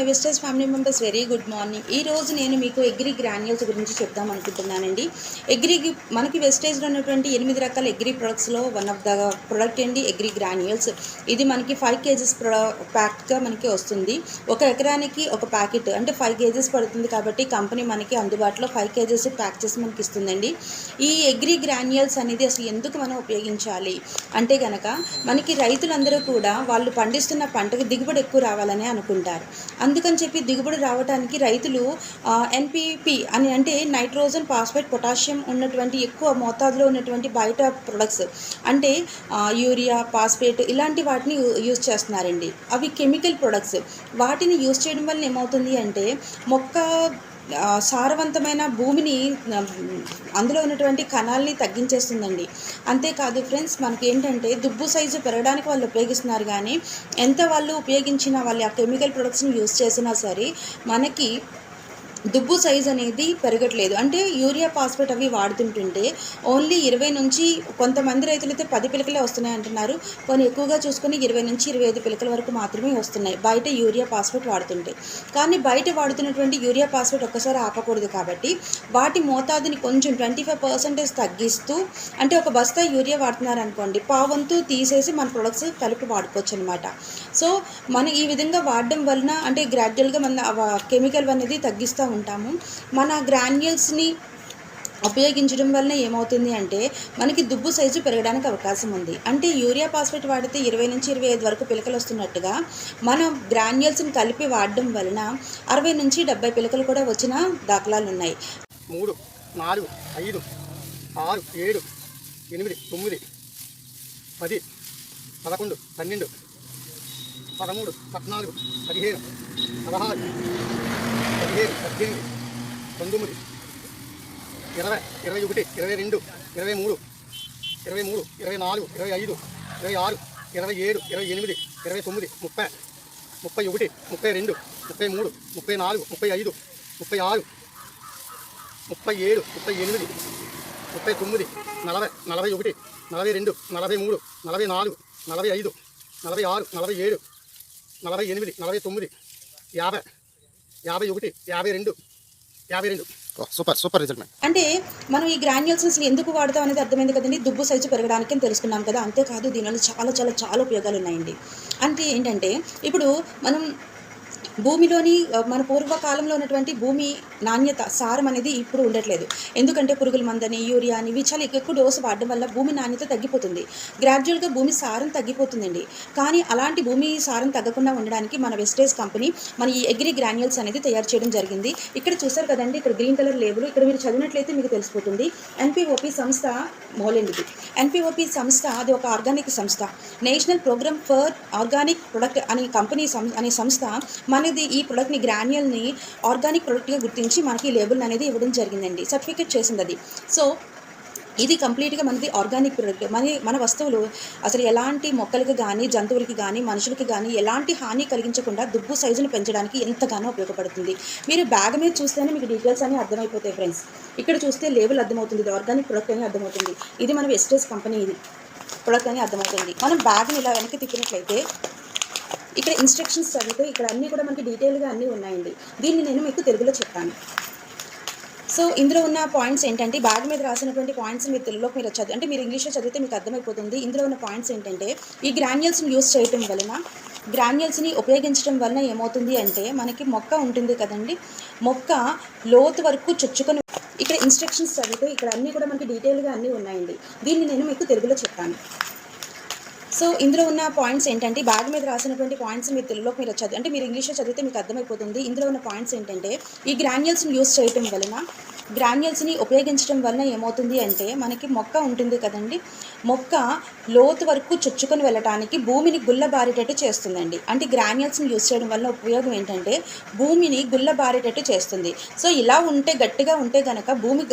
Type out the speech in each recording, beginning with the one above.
My visters family members very good morning. ఈ రోజు నేను మీకు ఎగ్రీ గ్రాన్యూల్స్ గురించి చెప్దాం అనుకుంటున్నానండి. ఎగ్రీ మనకి వెస్టేజ్లో ఉన్నటువంటి ఎనిమిది రకాల ఎగ్రీ ప్రొడక్ట్స్లో వన్ ఆఫ్ ద ప్రొడక్ట్ అండి ఎగ్రీ గ్రాన్యూల్స్. ఇది మనకి ఫైవ్ కేజెస్ ప్యాక్గా మనకి వస్తుంది. ఒక ఎకరానికి ఒక ప్యాకెట్ అంటే ఫైవ్ కేజెస్ పడుతుంది కాబట్టి కంపెనీ మనకి అందుబాటులో ఫైవ్ కేజెస్ ప్యాక్ చేసి మనకి ఇస్తుందండి. ఈ ఎగ్రి గ్రాన్యూల్స్ అనేది అసలు ఎందుకు మనం ఉపయోగించాలి? అంటే కనుక మనకి రైతులందరూ కూడా వాళ్ళు పండిస్తున్న పంటకి దిగుబడి ఎక్కువ రావాలని అనుకుంటారు. అందుకని చెప్పి దిగుబడి రావడానికి రైతులు ఎన్పిపి అని అంటే నైట్రోజన్ ఫాస్ఫేట్ పొటాషియం ఉన్నటువంటి ఎక్కువ మోతాదులో ఉన్నటువంటి బయట ప్రొడక్ట్స్ అంటే యూరియా ఫాస్ఫేట్ ఇలాంటి వాటిని యూ- యూజ్ చేస్తున్నారండి. అవి కెమికల్ ప్రొడక్ట్స్. వాటిని యూజ్ చేయడం వల్ల ఏమవుతుంది అంటే మొక్క సారవంతమైన భూమిని అందులో ఉన్నటువంటి కణాలని తగ్గించేస్తుందండి. అంతేకాదు ఫ్రెండ్స్ మనకి ఏంటంటే దుబ్బు సైజు పెరగడానికి వాళ్ళు ఉపయోగిస్తున్నారు కానీ ఎంత వాళ్ళు ఉపయోగించినా వాళ్ళు ఆ కెమికల్ ప్రొడక్ట్స్ని యూస్ చేసినా సరే మనకి దుబ్బు సైజ్ అనేది పెరగట్లేదు. అంటే యూరియా ఫాస్ఫేట్ అవి వాడుతుంటుంటే ఓన్లీ ఇరవై నుంచి కొంతమంది రైతులు అయితే పది పిలకలే వస్తున్నాయి అంటున్నారు. కొన్ని ఎక్కువగా చూసుకొని ఇరవై నుంచి ఇరవై ఐదు పిలకల వరకు మాత్రమే వస్తున్నాయి. బయట యూరియా ఫాస్ఫేట్ వాడుతుంటే. కానీ బయట వాడుతున్నటువంటి యూరియా ఫాస్ఫేట్ ఒక్కసారి ఆపకూడదు కాబట్టి వాటి మోతాదుని కొంచెం ట్వంటీ ఫైవ్ పర్సెంటేజ్ తగ్గిస్తూ అంటే ఒక బస్తా యూరియా వాడుతున్నారు అనుకోండి పావంతు తీసేసి మన ప్రొడక్ట్స్ కలిపి వాడుకోవచ్చు అనమాట సో మనం ఈ విధంగా వాడడం వలన అంటే గ్రాడ్యువల్గా మన కెమికల్ అనేది తగ్గిస్తూ ఉంటాము. మన గ్రాన్యుల్స్ని ఉపయోగించడం వలన ఏమవుతుంది అంటే మనకి దుబ్బు సైజు పెరగడానికి అవకాశం ఉంది. అంటే యూరియా ఫాస్ఫేట్ వాడితే ఇరవై నుంచి ఇరవై ఐదు వరకు పిలకలు వస్తున్నట్టుగా మనం గ్రాన్యుల్స్ని కలిపి వాడడం వలన అరవై నుంచి డెబ్బై పిలకలు కూడా వచ్చిన దాఖలాలు ఉన్నాయి. మూడు నాలుగు ఐదు ఆరు ఏడు ఎనిమిది తొమ్మిది పది పదకొండు పన్నెండు పదమూడు పద్నాలుగు పదిహేను పదహారు పదిహేను పద్దెనిమిది పంతొమ్మిది ఇరవై ఇరవై ఒకటి ఇరవై రెండు ఇరవై మూడు ఇరవై మూడు ఇరవై నాలుగు ఇరవై ఐదు ఇరవై ఆరు ఇరవై ఏడు ఇరవై ఎనిమిది ఇరవై తొమ్మిది ముప్పై ముప్పై ఒకటి ముప్పై రెండు ముప్పై మూడు ముప్పై నాలుగు ముప్పై ఐదు ముప్పై ఆరు ముప్పై ఏడు ముప్పై ఎనిమిది ముప్పై తొమ్మిది నలభై నలభై ఒకటి నలభై రెండు నలభై మూడు నలభై నాలుగు నలభై ఐదు నలభై ఆరు నలభై ఏడు నలభై ఎనిమిది నలభై తొమ్మిది యాభై యాభై ఒకటి యాభై రెండు యాభై రెండు. సూపర్ సూపర్ రిజల్ట్ అంటే మనం ఈ గ్రాన్యుల్స్ అసలు ఎందుకు వాడతాం అనేది అర్థమైంది కదండి. దుబ్బు సైజు పెరగడానికి అని తెలుసుకున్నాం కదా. అంతేకాదు దీనివల్ల చాలా చాలా చాలా ఉపయోగాలు ఉన్నాయండి. అంటే ఏంటంటే ఇప్పుడు మనం భూమిలోని మన పూర్వకాలంలో ఉన్నటువంటి భూమి నాణ్యత సారం అనేది ఇప్పుడు ఉండట్లేదు. ఎందుకంటే పురుగుల మందని యూరియా అని ఇవి చాలా ఎక్కువ డోసు వాడడం వల్ల భూమి నాణ్యత తగ్గిపోతుంది. గ్రాడ్యువల్గా భూమి సారం తగ్గిపోతుందండి. కానీ అలాంటి భూమి సారం తగ్గకుండా ఉండడానికి మన వెస్టేజ్ కంపెనీ మన ఈ అగ్రి గ్రాన్యుల్స్ అనేది తయారు చేయడం జరిగింది. ఇక్కడ చూసారు కదండి ఇక్కడ గ్రీన్ కలర్ లేబుల్ ఇక్కడ మీరు చదివినట్లయితే మీకు తెలిసిపోతుంది. ఎన్పిఓపి సంస్థ మోలెండిది ఎన్పిఓపి సంస్థ అది ఒక ఆర్గానిక్ సంస్థ. National program for organic product అనే కంపెనీ సం- అనే సంస్థ మన అనేది ఈ ప్రొడక్ట్ని గ్రాన్యుల్ని ఆర్గానిక్ ప్రొడక్ట్గా గుర్తించి మనకి లేబుల్ అనేది ఇవ్వడం జరిగిందండి. సర్టిఫికేట్ చేసింది అది. సో ఇది కంప్లీట్గా మనది ఆర్గానిక్ ప్రొడక్ట్ మన మన వస్తువులు అసలు ఎలాంటి మొక్కలకి కానీ జంతువులకి కానీ మనుషులకి కానీ ఎలాంటి హాని కలిగించకుండా దుబ్బు సైజును పెంచడానికి ఎంతగానో ఉపయోగపడుతుంది. మీరు బ్యాగ్ మీద చూస్తేనే మీకు డీటెయిల్స్ అన్ని అర్థమైపోతాయి ఫ్రెండ్స్ ఇక్కడ చూస్తే లేబుల్ అర్థమవుతుంది ఇది ఆర్గానిక్ ప్రొడక్ట్ అని అర్థమవుతుంది. ఇది మన వెస్టేజ్ కంపెనీ ఇది. ప్రొడక్ట్ అని అర్థమవుతుంది. మనం బ్యాగ్ని ఇలా వెనక్కి తిప్పినట్లయితే ఇక్కడ ఇన్స్ట్రక్షన్స్ చదివితే ఇక్కడ అన్నీ కూడా మనకి డీటెయిల్గా అన్నీ ఉన్నాయండి. దీన్ని నేను మీకు తెలుగులో చెప్తాను సో ఇందులో ఉన్న పాయింట్స్ ఏంటంటే బ్యాగ్ మీద రాసినటువంటి పాయింట్స్ మీరు తెలుగులోకి మీరు చదివి అంటే మీరు ఇంగ్లీష్లో చదివితే మీకు అర్థమైపోతుంది. ఇందులో ఉన్న పాయింట్స్ ఏంటంటే ఈ గ్రాన్యుల్స్ని యూస్ చేయటం వలన గ్రాన్యుల్స్ని ఉపయోగించడం వలన ఏమవుతుంది అంటే మనకి మొక్క ఉంటుంది కదండి. మొక్క లోతు వరకు చొచ్చుకొని ఇక్కడ ఇన్స్ట్రక్షన్స్ చదివితే ఇక్కడ అన్నీ కూడా మనకి డీటెయిల్గా అన్నీ ఉన్నాయండి. దీన్ని నేను మీకు తెలుగులో చెప్తాను సో ఇందులో ఉన్న పాయింట్స్ ఏంటంటే బ్యాగ్ మీద రాసినటువంటి పాయింట్స్ మీరు తెలుగులోకి మీరు చదివి అంటే మీరు ఇంగ్లీష్లో చదివితే మీకు అర్థమైపోతుంది. ఇందులో ఉన్న పాయింట్స్ ఏంటంటే ఈ గ్రాన్యుల్స్ని యూస్ చేయటం వలన గ్రాన్యుల్స్ని ఉపయోగించడం వలన ఏమవుతుంది అంటే మనకి మొక్క ఉంటుంది కదండి. మొక్క లోతు వరకు చొచ్చుకొని వెళ్ళటానికి భూమిని గుల్లబారేటట్టు చేస్తుందండి. అంటే గ్రాన్యుల్స్ని యూస్ చేయడం వల్ల ఉపయోగం ఏంటంటే భూమిని గుల్లబారేటట్టు చేస్తుంది. సో ఇలా ఉంటే గట్టిగా ఉంటే గనక భూమి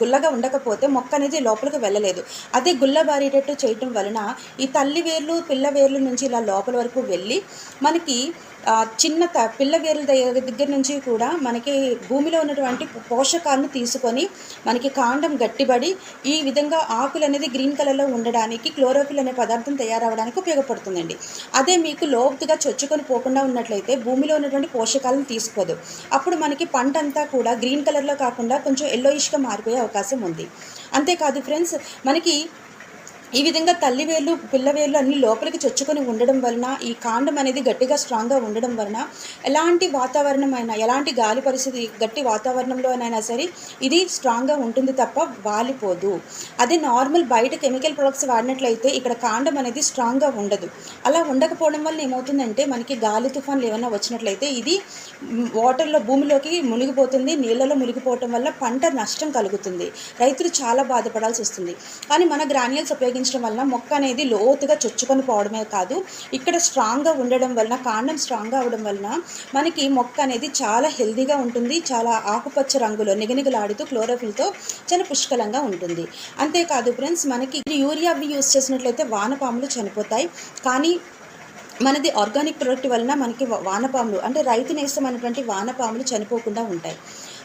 గుల్లగా ఉండకపోతే మొక్క అనేది లోపలికి వెళ్ళలేదు. అదే గుల్లబారేటట్టు చేయటం వలన ఈ తల్లి వేర్లు పిల్ల వేర్ల నుంచి ఇలా లోపల వరకు వెళ్ళి మనకి చిన్న త పిల్ల వేర్ల దగ్గర దగ్గర నుంచి కూడా మనకి భూమిలో ఉన్నటువంటి పోషకాలను తీసుకొని మనకి కాండం గట్టిబడి ఈ విధంగా ఆకులు అనేది గ్రీన్ కలర్లో ఉండడానికి క్లోరోఫిల్ అనే పదార్థం తయారవడానికి ఉపయోగపడుతుందండి. అదే మీకు లోతుగా చొచ్చుకొని పోకుండా ఉన్నట్లయితే భూమిలో ఉన్నటువంటి పోషకాలను తీసుకోదు. అప్పుడు మనకి పంట అంతా కూడా గ్రీన్ కలర్లో కాకుండా కొంచెం ఎల్లోయిష్గా మారిపోయే అవకాశం ఉంది. అంతేకాదు ఫ్రెండ్స్ మనకి ఈ విధంగా తల్లి వేళ్ళు పిల్ల వేళ్ళు అన్ని లోపలికి చొచ్చుకొని ఉండడం వలన ఈ కాండం అనేది గట్టిగా స్ట్రాంగ్గా ఉండడం వలన ఎలాంటి వాతావరణం అయినా ఎలాంటి గాలి పరిస్థితి గట్టి వాతావరణంలోనైనా సరే ఇది స్ట్రాంగ్గా ఉంటుంది తప్ప వాలిపోదు. అదే నార్మల్ బయట కెమికల్ ప్రొడక్ట్స్ వాడినట్లయితే ఇక్కడ కాండం అనేది స్ట్రాంగ్గా ఉండదు. అలా ఉండకపోవడం వల్ల ఏమవుతుందంటే మనకి గాలి తుఫాన్లు ఏమైనా వచ్చినట్లయితే ఇది వాటర్లో భూమిలోకి మునిగిపోతుంది నీళ్ళలో మునిగిపోవటం వల్ల పంట నష్టం కలుగుతుంది. రైతులు చాలా బాధపడాల్సి వస్తుంది. కానీ మన గ్రాన్యుల్స్ ఉపయోగించడం వలన మొక్క అనేది లోతుగా చొచ్చుకొని పోవడమే కాదు ఇక్కడ స్ట్రాంగ్గా ఉండడం వలన కాండం స్ట్రాంగ్గా అవడం వలన మనకి మొక్క అనేది చాలా హెల్దీగా ఉంటుంది చాలా ఆకుపచ్చ రంగులో నిగనిగలాడుతూ క్లోరోఫిల్తో చాలా పుష్కలంగా ఉంటుంది. అంతేకాదు ఫ్రెండ్స్ మనకి యూరియా అవి యూస్ చేసినట్లయితే వానపాములు చనిపోతాయి. కానీ మనది ఆర్గానిక్ ప్రొడక్ట్ వలన మనకి వానపాములు అంటే రైతు నేస్తమైనటువంటి వానపాములు చనిపోకుండా ఉంటాయి.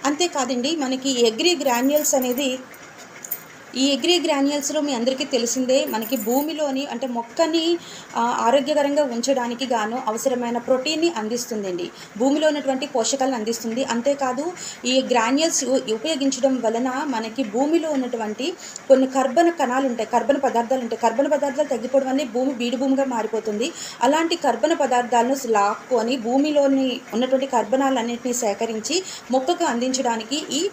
అంతేకాదండి మనకి ఎగ్రీ గ్రాన్యుల్స్ అనేది ఈ ఎగ్రీ గ్రాన్యుల్స్లో మీ అందరికీ తెలిసిందే మనకి భూమిలోని అంటే మొక్కని ఆరోగ్యకరంగా ఉంచడానికి గాను అవసరమైన ప్రోటీన్ని అందిస్తుందండి. భూమిలో ఉన్నటువంటి పోషకాలను అందిస్తుంది. అంతేకాదు ఈ గ్రాన్యుల్స్ ఉపయోగించడం వలన మనకి భూమిలో ఉన్నటువంటి కొన్ని కర్బన కణాలు ఉంటాయి కర్బన పదార్థాలు ఉంటాయి. కర్బన పదార్థాలు తగ్గిపోవడం వల్ల భూమి బీడు భూమిగా మారిపోతుంది. అలాంటి కర్బన పదార్థాలను లాక్కొని భూమిలోని ఉన్నటువంటి కర్బనాలన్నింటినీ సేకరించి మొక్కకు అందించడానికి ఈ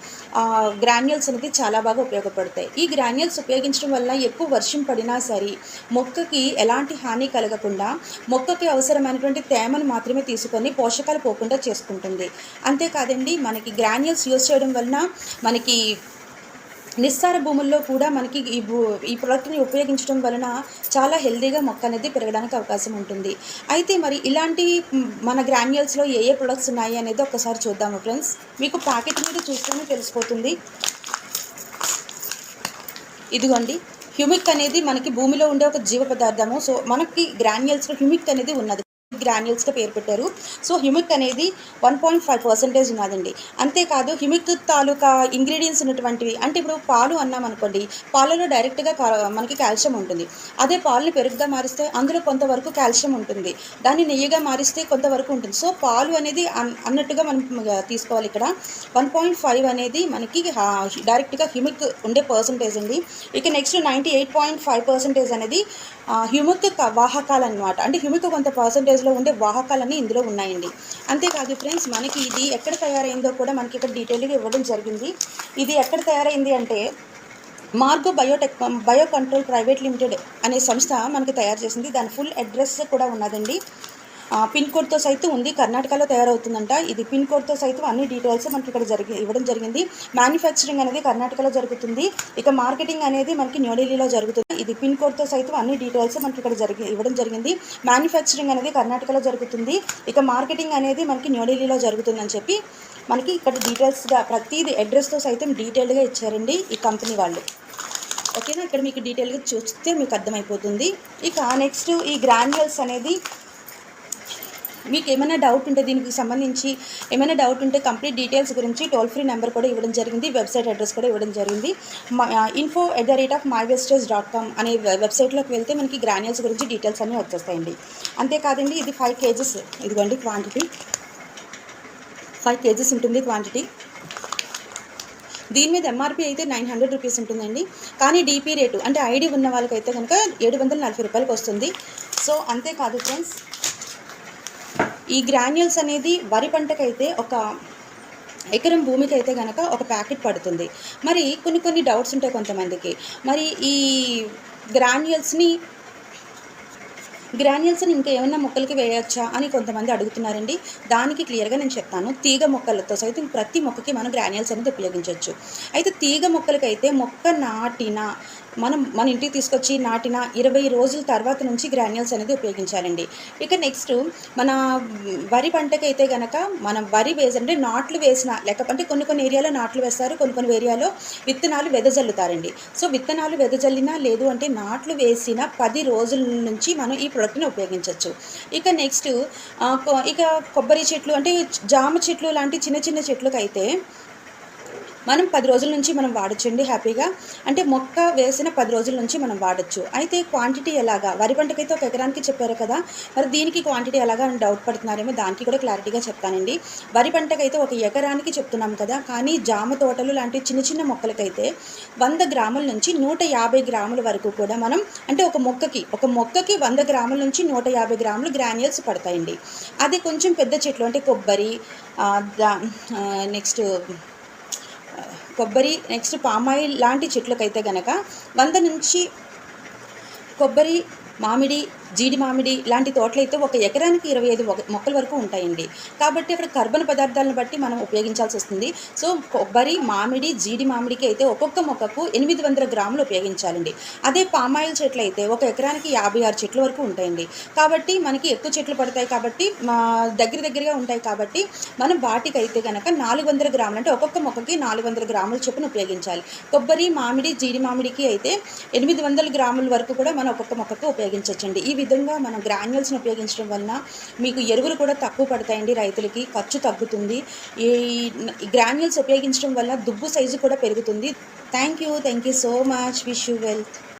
గ్రాన్యుల్స్ అనేది చాలా బాగా ఉపయోగపడతాయి. ఈ గ్రాన్యూల్స్ ఉపయోగించడం వల్ల ఎక్కువ వర్షం పడినా సరే మొక్కకి ఎలాంటి హాని కలగకుండా మొక్కకి అవసరమైనటువంటి తేమను మాత్రమే తీసుకొని పోషకాలు పోకుండా చేసుకుంటుంది. అంతేకాదండి మనకి గ్రాన్యుల్స్ యూజ్ చేయడం వలన మనకి నిస్సార భూముల్లో కూడా మనకి ఈ భూ ఈ ప్రోడక్ట్ని ఉపయోగించడం వలన చాలా హెల్తీగా మొక్క అనేది పెరగడానికి అవకాశం ఉంటుంది. అయితే మరి ఇలాంటి మన గ్రాన్యుల్స్లో ఏ ఏ ప్రొడక్ట్స్ ఉన్నాయి అనేది ఒకసారి చూద్దాము ఫ్రెండ్స్. మీకు ప్యాకెట్ మీద చూస్తేనే తెలిసిపోతుంది. ఇదిగోండి హ్యూమిక్ అనేది మనకి భూమిలో ఉండే ఒక జీవ పదార్థము. సో మనకి గ్రాన్యూల్స్లో హ్యూమిక్ అనేది ఉన్నది. గ్రాన్యూల్స్గా పేరు పెట్టారు. సో హ్యూమిక్ అనేది వన్ పాయింట్ ఫైవ్ పర్సెంటేజ్ ఉన్నదండి. అంతేకాదు హ్యూమిక్ తాలూకా ఇంగ్రీడియంట్స్ ఉన్నటువంటివి అంటే ఇప్పుడు పాలు అన్నాం అనుకోండి పాలలో డైరెక్ట్గా మనకి కాల్షియం ఉంటుంది. అదే పాలుని పెరుగుగా మారిస్తే అందులో కొంతవరకు కాల్షియం ఉంటుంది. దాన్ని నెయ్యిగా మారిస్తే కొంతవరకు ఉంటుంది. సో పాలు అనేది అన్- అన్నట్టుగా మనం తీసుకోవాలి ఇక్కడ. వన్ పాయింట్ ఫైవ్ అనేది మనకి డైరెక్ట్గా హ్యూమిక్ ఉండే పర్సంటేజ్ అండి. ఇక next ninety eight point five percentage అనేది ఆ, హ్యూమిక్ వాహకాలు అనమాట అంటే హ్యూమిక్ కొంత పర్సంటేజ్లో ఉండే వాహకాలన్నీ ఇందులో ఉన్నాయండి. అంతేకాదు ఫ్రెండ్స్ మనకి ఇది ఎక్కడ తయారైందో కూడా మనకి ఇక్కడ డీటెయిల్గా ఇవ్వడం జరిగింది. ఇది ఎక్కడ తయారైంది అంటే Margo biotech bio control private limited అనే సంస్థ మనకి తయారు చేసింది. దాని ఫుల్ అడ్రస్ కూడా ఉన్నదండి. పిన్ కోడ్తో సైతం ఉంది. కర్ణాటకలో తయారవుతుందంట. ఇది పిన్ కోడ్తో సైతం అన్ని డీటెయిల్స్ మనకి ఇక్కడ జరిగి ఇవ్వడం జరిగింది. మ్యానుఫ్యాక్చరింగ్ అనేది కర్ణాటకలో జరుగుతుంది. ఇక మార్కెటింగ్ అనేది మనకి న్యూఢిల్లీలో జరుగుతుంది. ఇది పిన్ కోడ్తో సైతం అన్ని డీటెయిల్స్ మనకి ఇక్కడ జరిగి ఇవ్వడం జరిగింది. మ్యానుఫ్యాక్చరింగ్ అనేది కర్ణాటకలో జరుగుతుంది. ఇక మార్కెటింగ్ అనేది మనకి న్యూఢిల్లీలో జరుగుతుందని చెప్పి మనకి ఇక్కడ డీటెయిల్స్గా ప్రతిది అడ్రస్తో సైతం డీటెయిల్డ్గా ఇచ్చారండి ఈ కంపెనీ వాళ్ళు. ఓకేనా ఇక్కడ మీకు డీటెయిల్గా చూస్తే మీకు అర్థమైపోతుంది. ఇక నెక్స్ట్ ఈ గ్రాన్యుల్స్ అనేది మీకు ఏమైనా డౌట్ ఉంటే దీనికి సంబంధించి ఏమైనా డౌట్ ఉంటే కంప్లీట్ డీటెయిల్స్ గురించి టోల్ ఫ్రీ నెంబర్ కూడా ఇవ్వడం జరిగింది వెబ్సైట్ అడ్రస్ కూడా ఇవ్వడం జరిగింది. Info at the rate of my vesters dot com అనే వెబ్సైట్లోకి వెళ్తే మనకి గ్రానియల్స్ గురించి డీటెయిల్స్ అన్నీ వచ్చేస్తాయండి. అంతేకాదండి ఇది ఫైవ్ కేజెస్ ఇదిగోండి క్వాంటిటీ ఫైవ్ కేజెస్ ఉంటుంది క్వాంటిటీ దీని మీద ఎంఆర్పి అయితే నైన్ హండ్రెడ్ రూపీస్ ఉంటుందండి. కానీ డీపీ రేటు అంటే ఐడి ఉన్న వాళ్ళకైతే కనుక ఏడు వందల నలభై రూపాయలకి వస్తుంది. సో అంతేకాదు ఫ్రెండ్స్ ఈ గ్రాన్యుల్స్ అనేది వరి పంటకైతే ఒక ఎకరం భూమికి అయితే కనుక ఒక ప్యాకెట్ పడుతుంది. మరి కొన్ని కొన్ని డౌట్స్ ఉంటాయి కొంతమందికి. మరి ఈ గ్రాన్యుల్స్ని గ్రాన్యుల్స్ని ఇంకా ఏమైనా మొక్కలకి వేయచ్చా అని కొంతమంది అడుగుతున్నారండి. దానికి క్లియర్గా నేను చెప్తాను. తీగ మొక్కలతో సైతం ప్రతి మొక్కకి మనం గ్రాన్యుల్స్ అనేది ఉపయోగించవచ్చు అయితే తీగ మొక్కలకైతే మొక్క నాటిన మనం మన ఇంటికి తీసుకొచ్చి నాటిన ఇరవై రోజుల తర్వాత నుంచి గ్రాన్యూల్స్ అనేది ఉపయోగించాలండి. ఇక నెక్స్ట్ మన వరి పంటకైతే కనుక గనక మనం వరి వేసి అంటే నాట్లు వేసిన లేకపోతే కొన్ని కొన్ని ఏరియాలో నాట్లు వేస్తారు కొన్ని కొన్ని ఏరియాలో విత్తనాలు వెదజల్లుతారండి. సో విత్తనాలు వెదజల్లినా లేదు అంటే నాట్లు వేసిన పది రోజుల నుంచి మనం ఈ ప్రోడక్ట్ని ఉపయోగించవచ్చు ఇక నెక్స్ట్ ఇక కొబ్బరి చెట్లు అంటే జామ చెట్లు లాంటి చిన్న చిన్న చెట్లకైతే మనం పది రోజుల నుంచి మనం వాడచ్చండి హ్యాపీగా. అంటే మొక్క వేసిన పది రోజుల నుంచి మనం వాడచ్చు. అయితే క్వాంటిటీ ఎలాగా? వరి పంటకైతే ఒక ఎకరానికి చెప్పారు కదా. మరి దీనికి క్వాంటిటీ ఎలాగా అని డౌట్ పడుతున్నారేమో దానికి కూడా క్లారిటీగా చెప్తానండి. వరి పంటకైతే ఒక ఎకరానికి చెప్తున్నాం కదా. కానీ జామ తోటలు లాంటి చిన్న చిన్న మొక్కలకైతే వంద గ్రాముల నుంచి నూట యాభై గ్రాముల వరకు కూడా మనం అంటే ఒక మొక్కకి ఒక మొక్కకి వంద గ్రాముల నుంచి నూట యాభై గ్రాములు గ్రాన్యుల్స్ పడతాయండి. అది కొంచెం పెద్ద చెట్లు అంటే కొబ్బరి నెక్స్ట్ కొబ్బరి నెక్స్ట్ పామాయిల్ లాంటి చెట్లకైతే గనక వంద నుంచి కొబ్బరి మామిడి జీడి మామిడి లాంటి తోటలైతే ఒక ఎకరానికి ఇరవై ఐదు మొక్కల వరకు ఉంటాయండి. కాబట్టి అక్కడ కర్బన పదార్థాలను బట్టి మనం ఉపయోగించాల్సి వస్తుంది. సో కొబ్బరి మామిడి జీడి మామిడికి అయితే ఒక్కొక్క మొక్కకు ఎనిమిది వందల గ్రాములు ఉపయోగించాలండి. అదే పామాయిల్ చెట్లు అయితే ఒక ఎకరానికి యాభై ఆరు చెట్ల వరకు ఉంటాయండి. కాబట్టి మనకి ఎక్కువ చెట్లు పడతాయి కాబట్టి మా దగ్గర దగ్గరగా ఉంటాయి కాబట్టి మనం వాటికి అయితే కనుక నాలుగు వందల గ్రాములు అంటే ఒక్కొక్క మొక్కకి నాలుగు వందల గ్రాముల చొప్పున ఉపయోగించాలి. కొబ్బరి మామిడి జీడి మామిడికి అయితే ఎనిమిది వందల గ్రాముల వరకు కూడా మనం ఒక్కొక్క మొక్కకు ఉపయోగించవచ్చండి ఈ విధంగా మనం గ్రాన్యుల్స్ని ఉపయోగించడం వలన మీకు ఎరువులు కూడా తక్కువ పడతాయండి రైతులకి ఖర్చు తగ్గుతుంది. ఈ గ్రాన్యుల్స్ ఉపయోగించడం వల్ల దుబ్బు సైజు కూడా పెరుగుతుంది. Thank you thank you so much wish you wealth